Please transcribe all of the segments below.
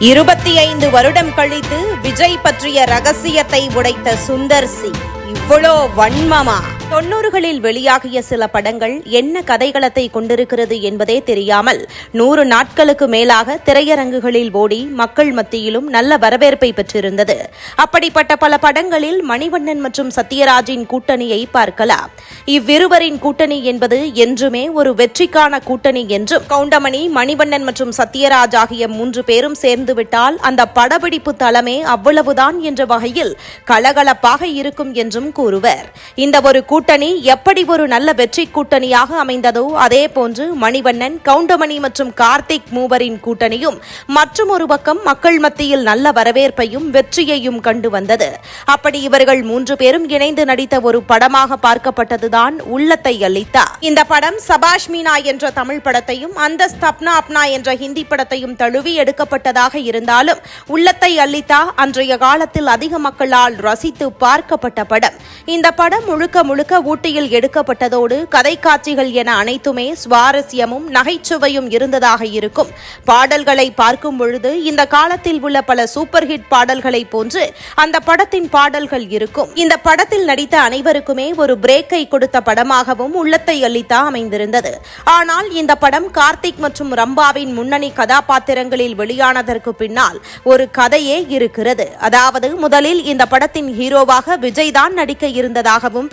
இருபத்தி ஐந்து வருடம் கழித்து விஜய் பற்றிய ரகசியத்தை உடைத்த சுந்தர் சி இவ்வளோ வன்மமா? தொன்னூறுகளில் வெளியாகிய சில படங்கள் என்ன கதைகளத்தை கொண்டிருக்கிறது என்பதே தெரியாமல் நூறு நாட்களுக்கு மேலாக திரையரங்குகளில் ஓடி மக்கள் மத்தியிலும் நல்ல வரவேற்பை பெற்றிருந்தது. அப்படிப்பட்ட பல படங்களில் மணிவண்ணன் மற்றும் சத்யராஜின் கூட்டணியை பார்க்கலாம். இவ்விருவரின் கூட்டணி என்பது என்றுமே ஒரு வெற்றிக்கான கூட்டணி என்றும் கவுண்டமணி மணிவண்ணன் மற்றும் சத்யராஜ் ஆகிய மூன்று பேரும் சேர்ந்துவிட்டால் அந்த படப்பிடிப்பு தளமே அவ்வளவுதான் என்ற வகையில் கலகலப்பாக இருக்கும் என்றும் கூறுவர். இந்த ஒரு கூட்டணி எப்படி ஒரு நல்ல வெற்றி கூட்டணியாக அமைந்ததோ அதே போன்று மணிவண்ணன் கவுண்டமணி மற்றும் கார்த்திக் மூவரின் கூட்டணியும் மற்றும் ஒரு பக்கம் மக்கள் மத்தியில் நல்ல வரவேற்பையும் வெற்றியையும் கண்டு வந்தது. அப்படி இவர்கள் மூன்று பேரும் இணைந்து நடித்த ஒரு படமாக பார்க்கப்பட்டதுதான் உள்ளத்தை அளித்தா இந்த படம் சபாஷ் மீனா என்ற தமிழ் படத்தையும் அந்த ஸ்தப்னா அப்னா என்ற ஹிந்தி படத்தையும் தழுவி எடுக்கப்பட்டதாக இருந்தாலும் உள்ளத்தை அளித்தா அன்றைய காலத்தில் அதிக மக்களால் ரசித்து பார்க்கப்பட்ட படம். இந்த படம் முழுக்க முழுக்க ஊட்டியில் எடுக்கப்பட்டதோடு கதை காட்சிகள் என அனைத்துமே சுவாரஸ்யமும் நகைச்சுவையும் இருந்ததாக இருக்கும். பாடல்களை பார்க்கும் பொழுது இந்த காலத்தில் உள்ள பல சூப்பர் ஹிட் பாடல்களை போன்று அந்த படத்தின் பாடல்கள் இருக்கும். இந்த படத்தில் நடித்த அனைவருக்குமே ஒரு பிரேக்கை கொடுத்த படமாகவும் உள்ளத்தை அளித்தா அமைந்திருந்தது. ஆனால் இந்த படம் கார்த்திக் மற்றும் ரம்பாவின் முன்னணி கதாபாத்திரங்களில் வெளியானதற்கு பின்னால் ஒரு கதையே இருக்கிறது. அதாவது முதலில் இந்த படத்தின் ஹீரோவாக விஜய் தான் நடிக்க இருந்ததாகவும்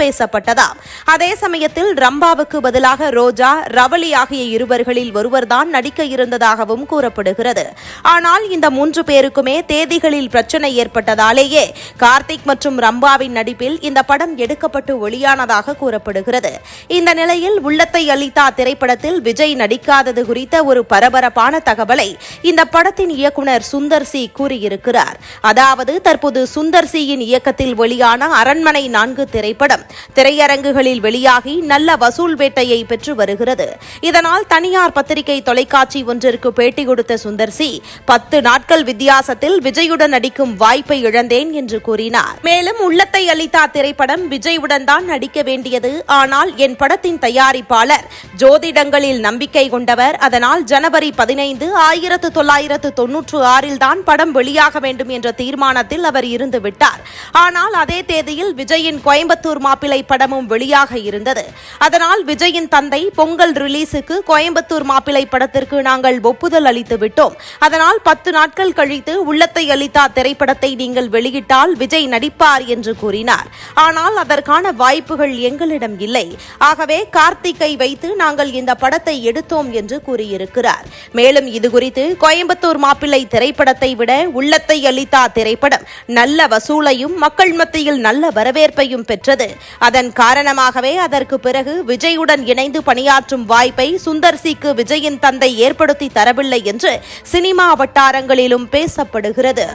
பேசப்பட்டதாம் அதே சமயத்தில் ரம்பாவுக்கு பதிலாக ரோஜா ரவளி ஆகிய இருவர்களில் ஒருவர்தான் நடிக்க இருந்ததாகவும் கூறப்படுகிறது. ஆனால் இந்த மூன்று பேருக்குமே தேதிகளில் பிரச்சனை ஏற்பட்டதாலேயே கார்த்திக் மற்றும் ரம்பாவின் நடிப்பில் இந்த படம் எடுக்கப்பட்டு ஒளியானதாக கூறப்படுகிறது. இந்த நிலையில் உள்ளத்தை அளித்தா திரைப்படத்தில் விஜய் நடிக்காதது குறித்த ஒரு பரபரப்பான தகவலை இந்த படத்தின் இயக்குனர் சுந்தர் சி கூறியிருக்கிறார். அதாவது தற்போது சுந்தர் சியின் இயக்கத்தில் வெளியான அரண்மனை நான்கு திரைப்படம் திரை திரையரங்குகளில் வெளியாகி நல்ல வசூல் வேட்டையை பெற்று வருகிறது. இதனால் தனியார் பத்திரிகை தொலைக்காட்சி ஒன்றிற்கு பேட்டி கொடுத்த சுந்தர் சி பத்து நாட்கள் வித்தியாசத்தில் விஜயுடன் நடிக்கும் வாய்ப்பை இழந்தேன் என்று கூறினார். மேலும் உள்ளத்தை அளித்தா திரைப்படம் விஜயுடன் தான் நடிக்க வேண்டியது. ஆனால் என் படத்தின் தயாரிப்பாளர் ஜோதிடங்களில் நம்பிக்கை கொண்டவர். அதனால் ஜனவரி பதினைந்து ஆயிரத்து தொள்ளாயிரத்து தொன்னூற்று ஆறில் தான் படம் வெளியாக வேண்டும் என்ற தீர்மானத்தில் அவர் இருந்து விட்டார். ஆனால் அதே தேதியில் விஜயின் கோயம்புத்தூர் மாப்பிளை படமும் வெளியாக இருந்தது. அதனால் விஜயின் தந்தை பொங்கல் ரிலீஸுக்கு கோயம்புத்தூர் மாப்பிளை படத்திற்கு நாங்கள் ஒப்புதல் அளித்து விட்டோம். அதனால் பத்து நாட்கள் கழித்து உள்ளத்தை அளித்தா திரைப்படத்தை நீங்கள் வெளியிட்டால் விஜய் நடிப்பார் என்று கூறினார். ஆனால் அதற்கான வாய்ப்புகள் எங்களிடம் இல்லை. ஆகவே கார்த்திக்கை வைத்து நாங்கள் இந்த படத்தை எடுத்தோம் என்று கூறியிருக்கிறார். மேலும் இதுகுறித்து கோயம்புத்தூர் மாப்பிள்ளை திரைப்படத்தை விட உள்ளத்தை அளித்தா திரைப்படம் நல்ல வசூலையும் மக்கள் மத்தியில் நல்ல வரவேற்பையும் பெற்றது. அதன் காரணமாகவே அதற்கு பிறகு விஜயுடன் இணைந்து பணியாற்றும் வாய்ப்பை சுந்தர் சிக்கு விஜயின் தந்தை ஏற்படுத்தி தரவில்லை என்று சினிமா வட்டாரங்களிலும் பேசப்படுகிறது.